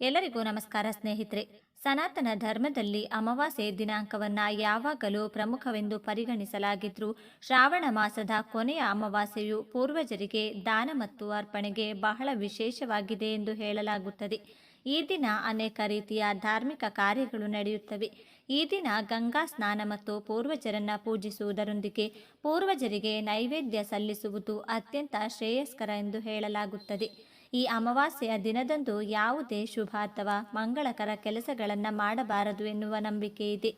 ಎಲ್ಲರಿಗೂ ನಮಸ್ಕಾರ ಸ್ನೇಹಿತರೆ. ಸನಾತನ ಧರ್ಮದಲ್ಲಿ ಅಮಾವಾಸ್ಯೆ ದಿನಾಂಕವನ್ನು ಯಾವಾಗಲೂ ಪ್ರಮುಖವೆಂದು ಪರಿಗಣಿಸಲಾಗಿದ್ದರೂ ಶ್ರಾವಣ ಮಾಸದ ಕೊನೆಯ ಅಮಾವಾಸ್ಯೆಯು ಪೂರ್ವಜರಿಗೆ ದಾನ ಮತ್ತು ಅರ್ಪಣೆಗೆ ಬಹಳ ವಿಶೇಷವಾಗಿದೆ ಎಂದು ಹೇಳಲಾಗುತ್ತದೆ. ಈ ದಿನ ಅನೇಕ ರೀತಿಯ ಧಾರ್ಮಿಕ ಕಾರ್ಯಗಳು ನಡೆಯುತ್ತವೆ. ಈ ದಿನ ಗಂಗಾ ಸ್ನಾನ ಮತ್ತು ಪೂರ್ವಜರನ್ನು ಪೂಜಿಸುವುದರೊಂದಿಗೆ ಪೂರ್ವಜರಿಗೆ ನೈವೇದ್ಯ ಸಲ್ಲಿಸುವುದು ಅತ್ಯಂತ ಶ್ರೇಯಸ್ಕರ ಎಂದು ಹೇಳಲಾಗುತ್ತದೆ. ಈ ಅಮಾವಾಸ್ಯೆಯ ದಿನದಂದು ಯಾವುದೇ ಶುಭ ಅಥವಾ ಮಂಗಳಕರ ಕೆಲಸಗಳನ್ನು ಮಾಡಬಾರದು ಎನ್ನುವ ನಂಬಿಕೆ ಇದೆ.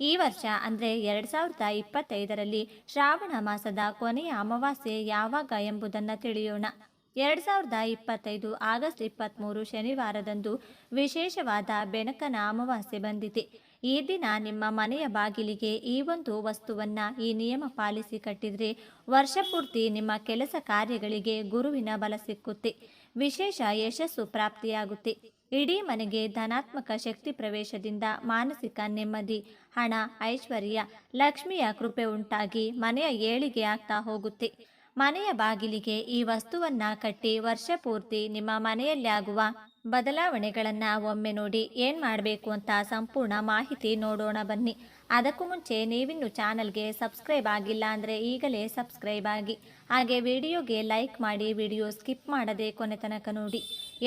ಈ ವರ್ಷ ಅಂದರೆ ಎರಡು ಸಾವಿರದ ಇಪ್ಪತ್ತೈದರಲ್ಲಿ ಶ್ರಾವಣ ಮಾಸದ ಕೊನೆಯ ಅಮಾವಾಸ್ಯೆ ಯಾವಾಗ ಎಂಬುದನ್ನು ತಿಳಿಯೋಣ. ಎರಡು ಸಾವಿರದ ಇಪ್ಪತ್ತೈದು ಆಗಸ್ಟ್ ಇಪ್ಪತ್ತ್ಮೂರು ಶನಿವಾರದಂದು ವಿಶೇಷವಾದ ಬೆನಕನ ಅಮಾವಾಸ್ಯೆ ಬಂದಿದೆ. ಈ ದಿನ ನಿಮ್ಮ ಮನೆಯ ಬಾಗಿಲಿಗೆ ಈ ಒಂದು ವಸ್ತುವನ್ನು ಈ ನಿಯಮ ಪಾಲಿಸಿ ಕಟ್ಟಿದರೆ ವರ್ಷಪೂರ್ತಿ ನಿಮ್ಮ ಕೆಲಸ ಕಾರ್ಯಗಳಿಗೆ ಗುರುವಿನ ಬಲ ಸಿಕ್ಕುತ್ತೆ. ವಿಶೇಷ ಯಶಸ್ಸು ಪ್ರಾಪ್ತಿಯಾಗುತ್ತೆ. ಇಡೀ ಮನೆಗೆ ಧನಾತ್ಮಕ ಶಕ್ತಿ ಪ್ರವೇಶದಿಂದ ಮಾನಸಿಕ ನೆಮ್ಮದಿ, ಹಣ, ಐಶ್ವರ್ಯ, ಲಕ್ಷ್ಮಿಯ ಕೃಪೆ ಉಂಟಾಗಿ ಮನೆಯ ಏಳಿಗೆ ಆಗ್ತಾ ಹೋಗುತ್ತೆ. ಮನೆಯ ಬಾಗಿಲಿಗೆ ಈ ವಸ್ತುವನ್ನ ಕಟ್ಟಿ ವರ್ಷ ಪೂರ್ತಿ ನಿಮ್ಮ ಮನೆಯಲ್ಲಿ ಆಗುವ ಬದಲಾವಣೆಗಳನ್ನು ಒಮ್ಮೆ ನೋಡಿ ಏನು ಮಾಡಬೇಕು ಅಂತ ಸಂಪೂರ್ಣ ಮಾಹಿತಿ ನೋಡೋಣ ಬನ್ನಿ. ಅದಕ್ಕೂ ಮುಂಚೆ ನೀವಿನ್ನು ಚಾನಲ್ಗೆ ಸಬ್ಸ್ಕ್ರೈಬ್ ಆಗಿಲ್ಲ ಅಂದರೆ ಈಗಲೇ ಸಬ್ಸ್ಕ್ರೈಬ್ ಆಗಿ. ಹಾಗೆ ವಿಡಿಯೋಗೆ ಲೈಕ್ ಮಾಡಿ ವಿಡಿಯೋ ಸ್ಕಿಪ್ ಮಾಡದೆ ಕೊನೆ ತನಕ ನೋಡಿ.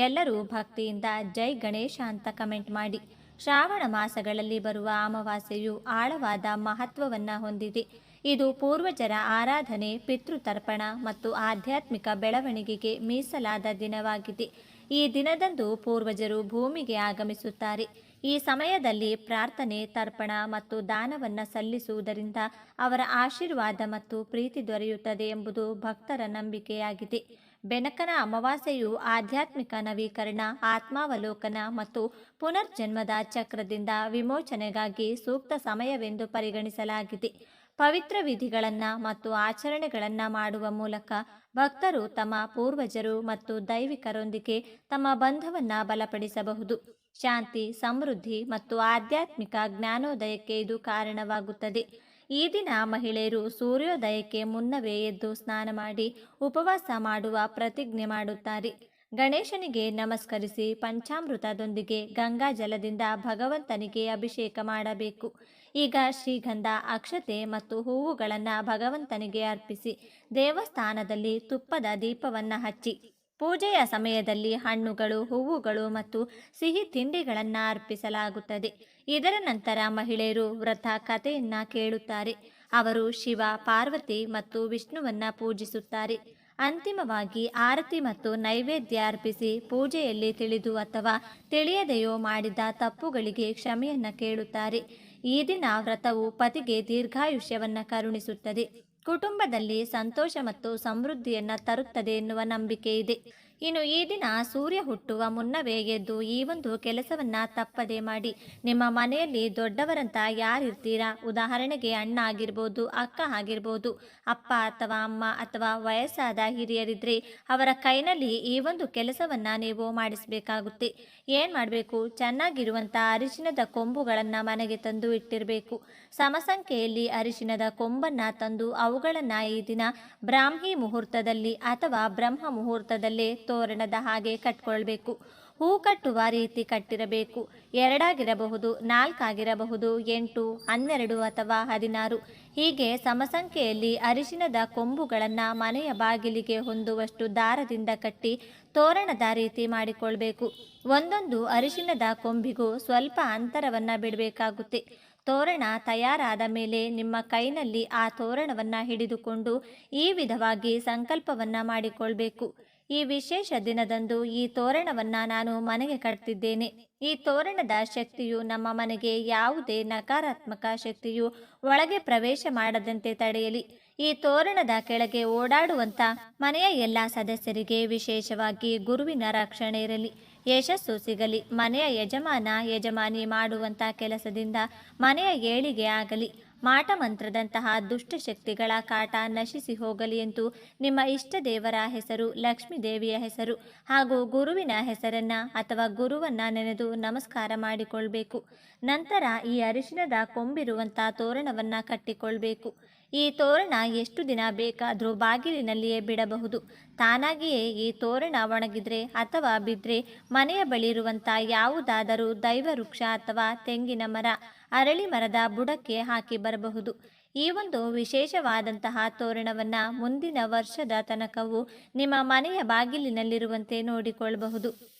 ಎಲ್ಲರೂ ಭಕ್ತಿಯಿಂದ ಜೈ ಗಣೇಶ ಅಂತ ಕಮೆಂಟ್ ಮಾಡಿ. ಶ್ರಾವಣ ಮಾಸಗಳಲ್ಲಿ ಬರುವ ಅಮಾವಾಸ್ಯೆಯು ಆಳವಾದ ಮಹತ್ವವನ್ನು ಹೊಂದಿದೆ. ಇದು ಪೂರ್ವಜರ ಆರಾಧನೆ, ಪಿತೃತರ್ಪಣ ಮತ್ತು ಆಧ್ಯಾತ್ಮಿಕ ಬೆಳವಣಿಗೆಗೆ ಮೀಸಲಾದ ದಿನವಾಗಿದೆ. ಈ ದಿನದಂದು ಪೂರ್ವಜರು ಭೂಮಿಗೆ ಆಗಮಿಸುತ್ತಾರೆ. ಈ ಸಮಯದಲ್ಲಿ ಪ್ರಾರ್ಥನೆ, ತರ್ಪಣ ಮತ್ತು ದಾನವನ್ನು ಸಲ್ಲಿಸುವುದರಿಂದ ಅವರ ಆಶೀರ್ವಾದ ಮತ್ತು ಪ್ರೀತಿ ದೊರೆಯುತ್ತದೆ ಎಂಬುದು ಭಕ್ತರ ನಂಬಿಕೆಯಾಗಿದೆ. ಬೆನಕನ ಅಮಾವಾಸ್ಯೆಯು ಆಧ್ಯಾತ್ಮಿಕ ನವೀಕರಣ, ಆತ್ಮಾವಲೋಕನ ಮತ್ತು ಪುನರ್ಜನ್ಮದ ಚಕ್ರದಿಂದ ವಿಮೋಚನೆಗಾಗಿ ಸೂಕ್ತ ಸಮಯವೆಂದು ಪರಿಗಣಿಸಲಾಗಿದೆ. ಪವಿತ್ರ ವಿಧಿಗಳನ್ನು ಮತ್ತು ಆಚರಣೆಗಳನ್ನು ಮಾಡುವ ಮೂಲಕ ಭಕ್ತರು ತಮ್ಮ ಪೂರ್ವಜರು ಮತ್ತು ದೈವಿಕರೊಂದಿಗೆ ತಮ್ಮ ಬಂಧವನ್ನು ಬಲಪಡಿಸಬಹುದು. ಶಾಂತಿ, ಸಮೃದ್ಧಿ ಮತ್ತು ಆಧ್ಯಾತ್ಮಿಕ ಜ್ಞಾನೋದಯಕ್ಕೆ ಇದು ಕಾರಣವಾಗುತ್ತದೆ. ಈ ದಿನ ಮಹಿಳೆಯರು ಸೂರ್ಯೋದಯಕ್ಕೆ ಮುನ್ನವೇ ಎದ್ದು ಸ್ನಾನ ಮಾಡಿ ಉಪವಾಸ ಮಾಡುವ ಪ್ರತಿಜ್ಞೆ ಮಾಡುತ್ತಾರೆ. ಗಣೇಶನಿಗೆ ನಮಸ್ಕರಿಸಿ ಪಂಚಾಮೃತದೊಂದಿಗೆ ಗಂಗಾ ಜಲದಿಂದ ಭಗವಂತನಿಗೆ ಅಭಿಷೇಕ ಮಾಡಬೇಕು. ಈಗ ಶ್ರೀಗಂಧ, ಅಕ್ಷತೆ ಮತ್ತು ಹೂವುಗಳನ್ನು ಭಗವಂತನಿಗೆ ಅರ್ಪಿಸಿ ದೇವಸ್ಥಾನದಲ್ಲಿ ತುಪ್ಪದ ದೀಪವನ್ನು ಹಚ್ಚಿ ಪೂಜೆಯ ಸಮಯದಲ್ಲಿ ಹಣ್ಣುಗಳು, ಹೂವುಗಳು ಮತ್ತು ಸಿಹಿ ತಿಂಡಿಗಳನ್ನು ಅರ್ಪಿಸಲಾಗುತ್ತದೆ. ಇದರ ನಂತರ ಮಹಿಳೆಯರು ವ್ರತ ಕಥೆಯನ್ನು ಕೇಳುತ್ತಾರೆ. ಅವರು ಶಿವ, ಪಾರ್ವತಿ ಮತ್ತು ವಿಷ್ಣುವನ್ನ ಪೂಜಿಸುತ್ತಾರೆ. ಅಂತಿಮವಾಗಿ ಆರತಿ ಮತ್ತು ನೈವೇದ್ಯ ಅರ್ಪಿಸಿ ಪೂಜೆಯಲ್ಲಿ ತಿಳಿದು ಅಥವಾ ತಿಳಿಯದೆಯೋ ಮಾಡಿದ ತಪ್ಪುಗಳಿಗೆ ಕ್ಷಮೆಯನ್ನ ಕೇಳುತ್ತಾರೆ. ಈ ದಿನ ವ್ರತವು ಪತಿಗೆ ದೀರ್ಘಾಯುಷ್ಯವನ್ನು ಕರುಣಿಸುತ್ತದೆ. ಕುಟುಂಬದಲ್ಲಿ ಸಂತೋಷ ಮತ್ತು ಸಮೃದ್ಧಿಯನ್ನು ತರುತ್ತದೆ ಎನ್ನುವ ನಂಬಿಕೆ ಇದೆ. ಇನ್ನು ಈ ದಿನ ಸೂರ್ಯ ಹುಟ್ಟುವ ಮುನ್ನವೇ ಎದ್ದು ಈ ಒಂದು ಕೆಲಸವನ್ನ ತಪ್ಪದೆ ಮಾಡಿ. ನಿಮ್ಮ ಮನೆಯಲ್ಲಿ ದೊಡ್ಡವರಂತ ಯಾರಿರ್ತೀರಾ? ಉದಾಹರಣೆಗೆ ಅಣ್ಣ ಆಗಿರ್ಬೋದು, ಅಕ್ಕ ಆಗಿರ್ಬೋದು, ಅಪ್ಪ ಅಥವಾ ಅಮ್ಮ ಅಥವಾ ವಯಸ್ಸಾದ ಹಿರಿಯರಿದ್ರೆ ಅವರ ಕೈನಲ್ಲಿ ಈ ಒಂದು ಕೆಲಸವನ್ನ ನೀವು ಮಾಡಿಸಬೇಕಾಗುತ್ತೆ. ಏನು ಮಾಡಬೇಕು? ಚೆನ್ನಾಗಿರುವಂಥ ಅರಿಶಿನದ ಕೊಂಬುಗಳನ್ನು ಮನೆಗೆ ತಂದು ಇಟ್ಟಿರಬೇಕು. ಸಮಸಂಖ್ಯೆಯಲ್ಲಿ ಅರಿಶಿನದ ಕೊಂಬನ್ನ ತಂದು ಅವುಗಳನ್ನು ಈ ದಿನ ಬ್ರಾಹ್ಮಿ ಮುಹೂರ್ತದಲ್ಲಿ ಅಥವಾ ಬ್ರಹ್ಮ ಮುಹೂರ್ತದಲ್ಲೇ ತೋರಣದ ಹಾಗೆ ಕಟ್ಕೊಳ್ಬೇಕು. ಹೂ ಕಟ್ಟುವ ರೀತಿ ಕಟ್ಟಿರಬೇಕು. ಎರಡಾಗಿರಬಹುದು, ನಾಲ್ಕಾಗಿರಬಹುದು, ಎಂಟು, ಹನ್ನೆರಡು ಅಥವಾ ಹದಿನಾರು. ಹೀಗೆ ಸಮಸಂಖ್ಯೆಯಲ್ಲಿ ಅರಿಶಿನದ ಕೊಂಬುಗಳನ್ನು ಮನೆಯ ಬಾಗಿಲಿಗೆ ಹೊಂದುವಷ್ಟು ದಾರದಿಂದ ಕಟ್ಟಿ ತೋರಣದ ರೀತಿ ಮಾಡಿಕೊಳ್ಬೇಕು. ಒಂದೊಂದು ಅರಿಶಿನದ ಕೊಂಬಿಗೂ ಸ್ವಲ್ಪ ಅಂತರವನ್ನು ಬಿಡಬೇಕಾಗುತ್ತೆ. ತೋರಣ ತಯಾರಾದ ಮೇಲೆ ನಿಮ್ಮ ಕೈನಲ್ಲಿ ಆ ತೋರಣವನ್ನು ಹಿಡಿದುಕೊಂಡು ಈ ವಿಧವಾಗಿ ಸಂಕಲ್ಪವನ್ನು ಮಾಡಿಕೊಳ್ಬೇಕು. ಈ ವಿಶೇಷ ದಿನದಂದು ಈ ತೋರಣವನ್ನು ನಾನು ಮನೆಗೆ ಕಟ್ತಿದ್ದೇನೆ. ಈ ತೋರಣದ ಶಕ್ತಿಯು ನಮ್ಮ ಮನೆಗೆ ಯಾವುದೇ ನಕಾರಾತ್ಮಕ ಶಕ್ತಿಯು ಒಳಗೆ ಪ್ರವೇಶ ಮಾಡದಂತೆ ತಡೆಯಲಿ. ಈ ತೋರಣದ ಕೆಳಗೆ ಓಡಾಡುವಂತ ಮನೆಯ ಎಲ್ಲ ಸದಸ್ಯರಿಗೆ ವಿಶೇಷವಾಗಿ ಗುರುವಿನ ರಕ್ಷಣೆ ಇರಲಿ. ಯಶಸ್ಸು ಸಿಗಲಿ. ಮನೆಯ ಯಜಮಾನ, ಯಜಮಾನಿ ಮಾಡುವಂಥ ಕೆಲಸದಿಂದ ಮನೆಯ ಏಳಿಗೆ ಆಗಲಿ. ಮಾಟ ಮಂತ್ರದಂತಹ ದುಷ್ಟಶಕ್ತಿಗಳ ಕಾಟ ನಶಿಸಿ ಹೋಗಲಿ ಎಂದು ನಿಮ್ಮ ಇಷ್ಟ ದೇವರ ಹೆಸರು, ಲಕ್ಷ್ಮೀ ದೇವಿಯ ಹೆಸರು ಹಾಗೂ ಗುರುವಿನ ಹೆಸರನ್ನ ಅಥವಾ ಗುರುವನ್ನ ನೆನೆದು ನಮಸ್ಕಾರ ಮಾಡಿಕೊಳ್ಬೇಕು. ನಂತರ ಈ ಅರಿಶಿನದ ಕೊಂಬಿರುವಂಥ ತೋರಣವನ್ನ ಕಟ್ಟಿಕೊಳ್ಬೇಕು. ಈ ತೋರಣ ಎಷ್ಟು ದಿನ ಬೇಕಾದರೂ ಬಾಗಿಲಿನಲ್ಲಿಯೇ ಬಿಡಬಹುದು. ತಾನಾಗಿಯೇ ಈ ತೋರಣ ಒಣಗಿದ್ರೆ ಅಥವಾ ಬಿದ್ದರೆ ಮನೆಯ ಬಳಿ ಇರುವಂಥ ಯಾವುದಾದರೂ ದೈವ ವೃಕ್ಷ ಅಥವಾ ತೆಂಗಿನ ಮರ, ಅರಳಿ ಮರದ ಬುಡಕ್ಕೆ ಹಾಕಿ ಬರಬಹುದು. ಈ ಒಂದು ವಿಶೇಷವಾದಂತಹ ತೋರಣವನ್ನು ಮುಂದಿನ ವರ್ಷದ ತನಕವೂ ನಿಮ್ಮ ಮನೆಯ ಬಾಗಿಲಿನಲ್ಲಿರುವಂತೆ ನೋಡಿಕೊಳ್ಳಬಹುದು.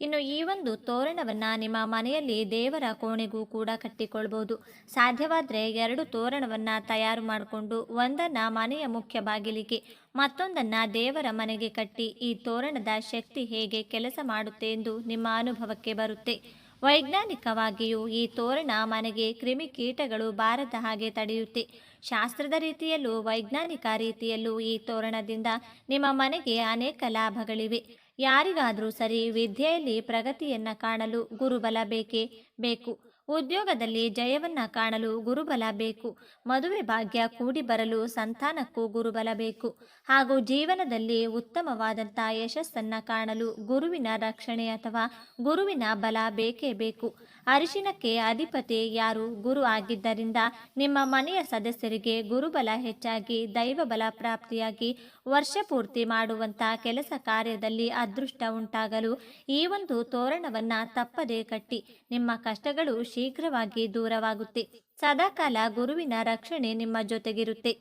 ಇನ್ನು ಈ ಒಂದು ತೋರಣವನ್ನು ನಿಮ್ಮ ಮನೆಯಲ್ಲಿ ದೇವರ ಕೋಣೆಗೂ ಕೂಡ ಕಟ್ಟಿಕೊಳ್ಬೋದು ಸಾಧ್ಯವಾದರೆ ಎರಡು ತೋರಣವನ್ನು ತಯಾರು ಮಾಡಿಕೊಂಡು ಒಂದನ್ನು ಮನೆಯ ಮುಖ್ಯ ಬಾಗಿಲಿಗೆ, ಮತ್ತೊಂದನ್ನು ದೇವರ ಮನೆಗೆ ಕಟ್ಟಿ ಈ ತೋರಣದ ಶಕ್ತಿ ಹೇಗೆ ಕೆಲಸ ಮಾಡುತ್ತೆ ಎಂದು ನಿಮ್ಮ ಅನುಭವಕ್ಕೆ ಬರುತ್ತೆ. ವೈಜ್ಞಾನಿಕವಾಗಿಯೂ ಈ ತೋರಣ ಮನೆಗೆ ಕ್ರಿಮಿಕೀಟಗಳು ಬಾರದ ಹಾಗೆ ತಡೆಯುತ್ತೆ. ಶಾಸ್ತ್ರದ ರೀತಿಯಲ್ಲೂ, ವೈಜ್ಞಾನಿಕ ರೀತಿಯಲ್ಲೂ ಈ ತೋರಣದಿಂದ ನಿಮ್ಮ ಮನೆಗೆ ಅನೇಕ ಲಾಭಗಳಿವೆ. ಯಾರಿಗಾದರೂ ಸರಿ ವಿದ್ಯೆಯಲ್ಲಿ ಪ್ರಗತಿಯನ್ನು ಕಾಣಲು ಗುರುಬಲ ಬೇಕೇ ಬೇಕು. ಉದ್ಯೋಗದಲ್ಲಿ ಜಯವನ್ನು ಕಾಣಲು ಗುರುಬಲ ಬೇಕು. ಮದುವೆ ಭಾಗ್ಯ ಕೂಡಿ ಬರಲು ಸಂತಾನಕ್ಕೂ ಗುರುಬಲ ಬೇಕು. ಹಾಗೂ ಜೀವನದಲ್ಲಿ ಉತ್ತಮವಾದಂಥ ಯಶಸ್ಸನ್ನು ಕಾಣಲು ಗುರುವಿನ ರಕ್ಷಣೆ ಅಥವಾ ಗುರುವಿನ ಬಲ ಬೇಕೇ ಬೇಕು. ಅರಿಶಿನಕ್ಕೆ ಅಧಿಪತಿ ಯಾರು? ಗುರು ಆಗಿದ್ದರಿಂದ ನಿಮ್ಮ ಮನೆಯ ಸದಸ್ಯರಿಗೆ ಗುರುಬಲ ಹೆಚ್ಚಾಗಿ, ದೈವಬಲ ಪ್ರಾಪ್ತಿಯಾಗಿ ವರ್ಷ ಪೂರ್ತಿ ಮಾಡುವಂಥ ಕೆಲಸ ಕಾರ್ಯದಲ್ಲಿ ಅದೃಷ್ಟ ಉಂಟಾಗಲು ಈ ಒಂದು ತೋರಣವನ್ನು ತಪ್ಪದೇ ಕಟ್ಟಿ. ನಿಮ್ಮ ಕಷ್ಟಗಳು ಶೀಘ್ರವಾಗಿ ದೂರವಾಗುತ್ತೆ. ಸದಾಕಾಲ ಗುರುವಿನ ರಕ್ಷಣೆ ನಿಮ್ಮ ಜೊತೆಗಿರುತ್ತೆ.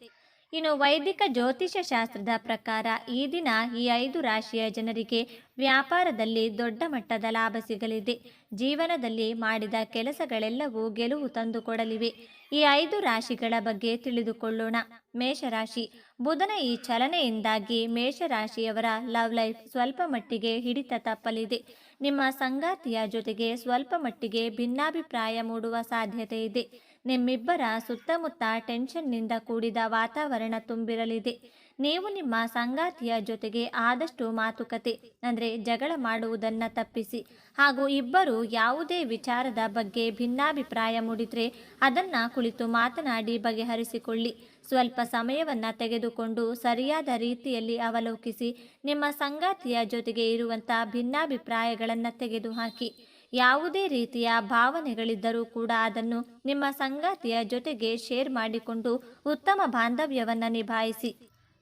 ಇನ್ನು ವೈದಿಕ ಜ್ಯೋತಿಷ ಶಾಸ್ತ್ರದ ಪ್ರಕಾರ ಈ ದಿನ ಈ ಐದು ರಾಶಿಯ ಜನರಿಗೆ ವ್ಯಾಪಾರದಲ್ಲಿ ದೊಡ್ಡ ಮಟ್ಟದ ಲಾಭ ಸಿಗಲಿದೆ. ಜೀವನದಲ್ಲಿ ಮಾಡಿದ ಕೆಲಸಗಳೆಲ್ಲವೂ ಗೆಲುವು ತಂದುಕೊಡಲಿವೆ. ಈ ಐದು ರಾಶಿಗಳ ಬಗ್ಗೆ ತಿಳಿದುಕೊಳ್ಳೋಣ. ಮೇಷರಾಶಿ. ಬುಧನ ಈ ಚಲನೆಯಿಂದಾಗಿ ಮೇಷರಾಶಿಯವರ ಲವ್ ಲೈಫ್ ಸ್ವಲ್ಪ ಮಟ್ಟಿಗೆ ಹಿಡಿತ ತಪ್ಪಲಿದೆ. ನಿಮ್ಮ ಸಂಗಾತಿಯ ಜೊತೆಗೆ ಸ್ವಲ್ಪ ಮಟ್ಟಿಗೆ ಭಿನ್ನಾಭಿಪ್ರಾಯ ಮೂಡುವ ಸಾಧ್ಯತೆ ಇದೆ. ನಿಮ್ಮಿಬ್ಬರ ಸುತ್ತಮುತ್ತ ಟೆನ್ಷನ್ನಿಂದ ಕೂಡಿದ ವಾತಾವರಣ ತುಂಬಿರಲಿದೆ. ನೀವು ನಿಮ್ಮ ಸಂಗಾತಿಯ ಜೊತೆಗೆ ಆದಷ್ಟು ಮಾತುಕತೆ, ಅಂದರೆ ಜಗಳ ಮಾಡುವುದನ್ನು ತಪ್ಪಿಸಿ. ಹಾಗೂ ಇಬ್ಬರು ಯಾವುದೇ ವಿಚಾರದ ಬಗ್ಗೆ ಭಿನ್ನಾಭಿಪ್ರಾಯ ಮೂಡಿದರೆ ಅದನ್ನು ಕುಳಿತು ಮಾತನಾಡಿ ಬಗೆಹರಿಸಿಕೊಳ್ಳಿ. ಸ್ವಲ್ಪ ಸಮಯವನ್ನು ತೆಗೆದುಕೊಂಡು ಸರಿಯಾದ ರೀತಿಯಲ್ಲಿ ಅವಲೋಕಿಸಿ ನಿಮ್ಮ ಸಂಗಾತಿಯ ಜೊತೆಗೆ ಇರುವಂಥ ಭಿನ್ನಾಭಿಪ್ರಾಯಗಳನ್ನು ತೆಗೆದುಹಾಕಿ. ಯಾವುದೇ ರೀತಿಯ ಭಾವನೆಗಳಿದ್ದರೂ ಕೂಡ ಅದನ್ನು ನಿಮ್ಮ ಸಂಗಾತಿಯ ಜೊತೆಗೆ ಶೇರ್ ಮಾಡಿಕೊಂಡು ಉತ್ತಮ ಬಾಂಧವ್ಯವನ್ನು ನಿಭಾಯಿಸಿ.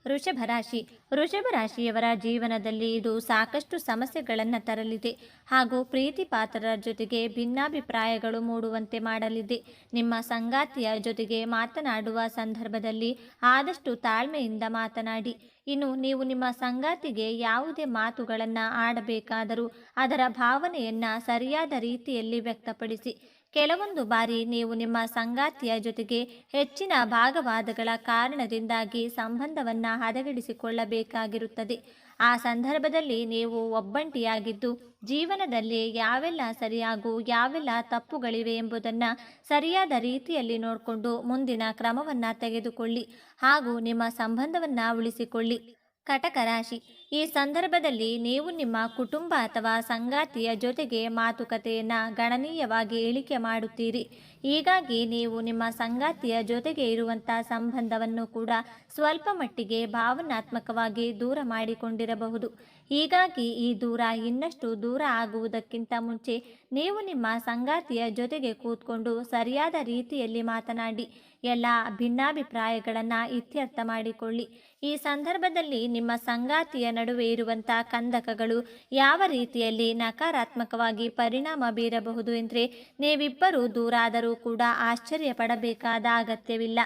ವೃಷಭ ರಾಶಿ. ವೃಷಭ ರಾಶಿಯವರ ಜೀವನದಲ್ಲಿ ಇದು ಸಾಕಷ್ಟು ಸಮಸ್ಯೆಗಳನ್ನು ತರಲಿದೆ. ಹಾಗೂ ಪ್ರೀತಿ ಪಾತ್ರರ ಜೊತೆಗೆ ಭಿನ್ನಾಭಿಪ್ರಾಯಗಳು ಮೂಡುವಂತೆ ಮಾಡಲಿದೆ. ನಿಮ್ಮ ಸಂಗಾತಿಯ ಜೊತೆಗೆ ಮಾತನಾಡುವ ಸಂದರ್ಭದಲ್ಲಿ ಆದಷ್ಟು ತಾಳ್ಮೆಯಿಂದ ಮಾತನಾಡಿ. ಇನ್ನು ನೀವು ನಿಮ್ಮ ಸಂಗಾತಿಗೆ ಯಾವುದೇ ಮಾತುಗಳನ್ನು ಆಡಬೇಕಾದರೂ ಅದರ ಭಾವನೆಯನ್ನು ಸರಿಯಾದ ರೀತಿಯಲ್ಲಿ ವ್ಯಕ್ತಪಡಿಸಿ. ಕೆಲವೊಂದು ಬಾರಿ ನೀವು ನಿಮ್ಮ ಸಂಗಾತಿಯ ಜೊತೆಗೆ ಹೆಚ್ಚಿನ ಭಾಗವಾದಗಳ ಕಾರಣದಿಂದಾಗಿ ಸಂಬಂಧವನ್ನು ಹದಗೆಡಿಸಿಕೊಳ್ಳಬೇಕಾಗಿರುತ್ತದೆ. ಆ ಸಂದರ್ಭದಲ್ಲಿ ನೀವು ಒಬ್ಬಂಟಿಯಾಗಿದ್ದು, ಜೀವನದಲ್ಲಿ ಯಾವೆಲ್ಲ ಸರಿಯಾಗೂ, ಯಾವೆಲ್ಲ ತಪ್ಪುಗಳಿವೆ ಎಂಬುದನ್ನು ಸರಿಯಾದ ರೀತಿಯಲ್ಲಿ ನೋಡಿಕೊಂಡು ಮುಂದಿನ ಕ್ರಮವನ್ನು ತೆಗೆದುಕೊಳ್ಳಿ ಹಾಗೂ ನಿಮ್ಮ ಸಂಬಂಧವನ್ನು ಉಳಿಸಿಕೊಳ್ಳಿ. ಕಟಕ ರಾಶಿ. ಈ ಸಂದರ್ಭದಲ್ಲಿ ನೀವು ನಿಮ್ಮ ಕುಟುಂಬ ಅಥವಾ ಸಂಗಾತಿಯ ಜೊತೆಗೆ ಮಾತುಕತೆಯನ್ನು ಗಣನೀಯವಾಗಿ ಇಳಿಕೆ ಮಾಡುತ್ತೀರಿ. ಹೀಗಾಗಿ ನೀವು ನಿಮ್ಮ ಸಂಗಾತಿಯ ಜೊತೆಗೆ ಇರುವಂಥ ಸಂಬಂಧವನ್ನು ಕೂಡ ಸ್ವಲ್ಪ ಮಟ್ಟಿಗೆ ಭಾವನಾತ್ಮಕವಾಗಿ ದೂರ ಮಾಡಿಕೊಂಡಿರಬಹುದು. ಹೀಗಾಗಿ ಈ ದೂರ ಇನ್ನಷ್ಟು ದೂರ ಆಗುವುದಕ್ಕಿಂತ ಮುಂಚೆ ನೀವು ನಿಮ್ಮ ಸಂಗಾತಿಯ ಜೊತೆಗೆ ಕೂತ್ಕೊಂಡು ಸರಿಯಾದ ರೀತಿಯಲ್ಲಿ ಮಾತನಾಡಿ, ಎಲ್ಲ ಭಿನ್ನಾಭಿಪ್ರಾಯಗಳನ್ನು ಇತ್ಯರ್ಥ ಮಾಡಿಕೊಳ್ಳಿ. ಈ ಸಂದರ್ಭದಲ್ಲಿ ನಿಮ್ಮ ಸಂಗಾತಿಯ ನಡುವೆ ಇರುವಂಥ ಕಂದಕಗಳು ಯಾವ ರೀತಿಯಲ್ಲಿ ನಕಾರಾತ್ಮಕವಾಗಿ ಪರಿಣಾಮ ಬೀರಬಹುದು ಎಂದರೆ ನೀವಿಬ್ಬರೂ ದೂರಾದರೂ ಕೂಡ ಆಶ್ಚರ್ಯ ಪಡಬೇಕಾದ ಅಗತ್ಯವಿಲ್ಲ.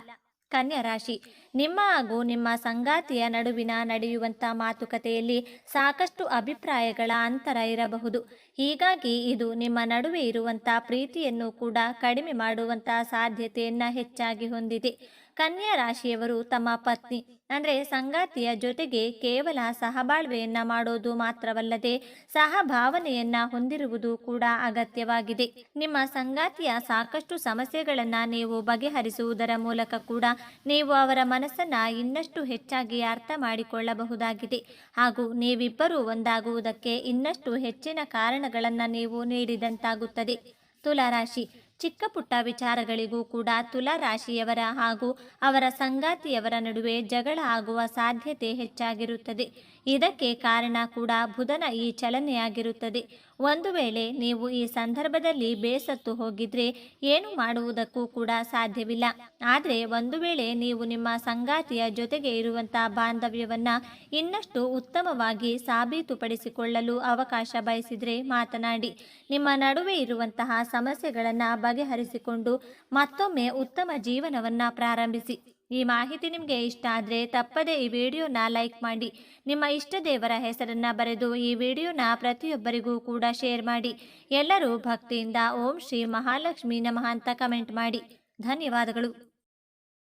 ಕನ್ಯಾ ರಾಶಿ. ನಿಮ್ಮ ಹಾಗೂ ನಿಮ್ಮ ಸಂಗಾತಿಯ ನಡುವಿನ ನಡೆಯುವಂಥ ಮಾತುಕತೆಯಲ್ಲಿ ಸಾಕಷ್ಟು ಅಭಿಪ್ರಾಯಗಳ ಅಂತರ ಇರಬಹುದು. ಹೀಗಾಗಿ ಇದು ನಿಮ್ಮ ನಡುವೆ ಇರುವಂಥ ಪ್ರೀತಿಯನ್ನು ಕೂಡ ಕಡಿಮೆ ಮಾಡುವಂಥ ಸಾಧ್ಯತೆಯನ್ನು ಹೆಚ್ಚಾಗಿ ಹೊಂದಿದೆ. ಕನ್ಯಾ ರಾಶಿಯವರು ತಮ್ಮ ಪತ್ನಿ, ಅಂದರೆ ಸಂಗಾತಿಯ ಜೊತೆಗೆ ಕೇವಲ ಸಹಬಾಳ್ವೆಯನ್ನು ಮಾಡೋದು ಮಾತ್ರವಲ್ಲದೆ ಸಹಭಾವನೆಯನ್ನು ಹೊಂದಿರುವುದು ಕೂಡ ಅಗತ್ಯವಾಗಿದೆ. ನಿಮ್ಮ ಸಂಗಾತಿಯ ಸಾಕಷ್ಟು ಸಮಸ್ಯೆಗಳನ್ನು ನೀವು ಬಗೆಹರಿಸುವುದರ ಮೂಲಕ ಕೂಡ ನೀವು ಅವರ ಮನಸ್ಸನ್ನ ಇನ್ನಷ್ಟು ಹೆಚ್ಚಾಗಿ ಅರ್ಥ ಮಾಡಿಕೊಳ್ಳಬಹುದಾಗಿದೆ. ಹಾಗೂ ನೀವಿಬ್ಬರೂ ಒಂದಾಗುವುದಕ್ಕೆ ಇನ್ನಷ್ಟು ಹೆಚ್ಚಿನ ಕಾರಣಗಳನ್ನು ನೀವು ನೀಡಿದಂತಾಗುತ್ತದೆ. ತುಲಾರಾಶಿ. ಚಿಕ್ಕ ಪುಟ್ಟ ವಿಚಾರಗಳಿಗೂ ಕೂಡ ತುಲಾರಾಶಿಯವರ ಹಾಗೂ ಅವರ ಸಂಗಾತಿಯವರ ನಡುವೆ ಜಗಳ ಆಗುವ ಸಾಧ್ಯತೆ ಹೆಚ್ಚಾಗಿರುತ್ತದೆ. ಇದಕ್ಕೆ ಕಾರಣ ಕೂಡ ಬುಧನ ಈ ಚಲನೆಯಾಗಿರುತ್ತದೆ. ಒಂದು ವೇಳೆ ನೀವು ಈ ಸಂದರ್ಭದಲ್ಲಿ ಬೇಸತ್ತು ಹೋಗಿದ್ರೆ ಏನು ಮಾಡುವುದಕ್ಕೂ ಕೂಡ ಸಾಧ್ಯವಿಲ್ಲ. ಆದರೆ ಒಂದು ವೇಳೆ ನೀವು ನಿಮ್ಮ ಸಂಗಾತಿಯ ಜೊತೆಗೆ ಇರುವಂತಹ ಬಾಂಧವ್ಯವನ್ನು ಇನ್ನಷ್ಟು ಉತ್ತಮವಾಗಿ ಸಾಬೀತುಪಡಿಸಿಕೊಳ್ಳಲು ಅವಕಾಶ ಬಯಸಿದ್ರೆ ಮಾತನಾಡಿ. ನಿಮ್ಮ ನಡುವೆ ಇರುವಂತಹ ಸಮಸ್ಯೆಗಳನ್ನು ಬಗೆಹರಿಸಿಕೊಂಡು ಮತ್ತೊಮ್ಮೆ ಉತ್ತಮ ಜೀವನವನ್ನ ಪ್ರಾರಂಭಿಸಿ. ಈ ಮಾಹಿತಿ ನಿಮಗೆ ಇಷ್ಟ ಆದರೆ ತಪ್ಪದೇ ಈ ವಿಡಿಯೋನ ಲೈಕ್ ಮಾಡಿ. ನಿಮ್ಮ ಇಷ್ಟ ದೇವರ ಹೆಸರನ್ನು ಬರೆದು ಈ ವಿಡಿಯೋನ ಪ್ರತಿಯೊಬ್ಬರಿಗೂ ಕೂಡ ಶೇರ್ ಮಾಡಿ. ಎಲ್ಲರೂ ಭಕ್ತಿಯಿಂದ ಓಂ ಶ್ರೀ ಮಹಾಲಕ್ಷ್ಮಿ ನಮಃ ಅಂತ ಕಮೆಂಟ್ ಮಾಡಿ. ಧನ್ಯವಾದಗಳು.